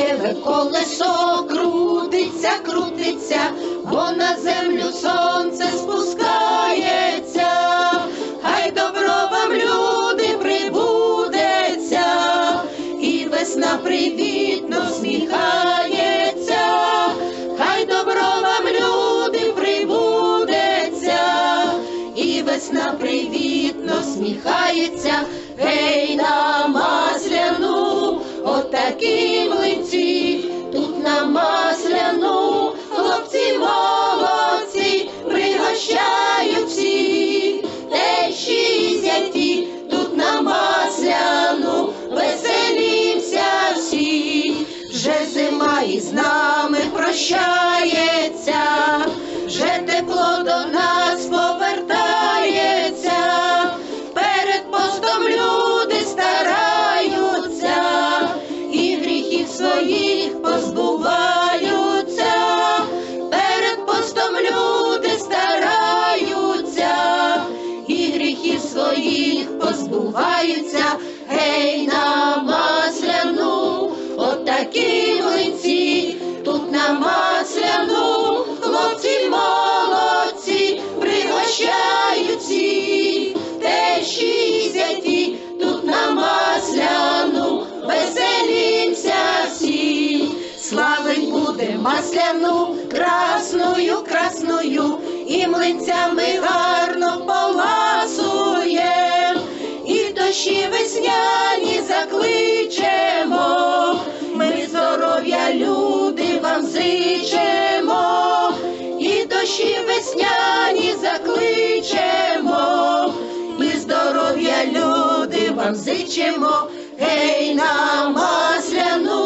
життєве колесо крутиться, крутиться, бо на землю сонце спускається. Хай добро вам люди прибудеться, і весна привітно сміхається, хай добро вам люди прибудеться, і весна привітно сміхається, гей на масляну, отакі із нами прощається, вже тепло до нас повертається, перед постом люди стараються, і гріхів своїх позбуваються, перед постом люди стараються, і гріхів своїх позбуваються, гей на тут на масляну, хлопці молодці, пригощають всі, тещі зяті, тут на масляну, веселімся всі, славить буде масляну, красною, красною, і млинцями люди, вам зичимо, гей на масляну,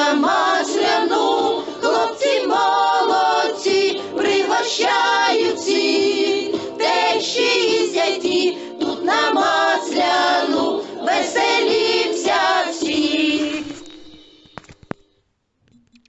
Namah.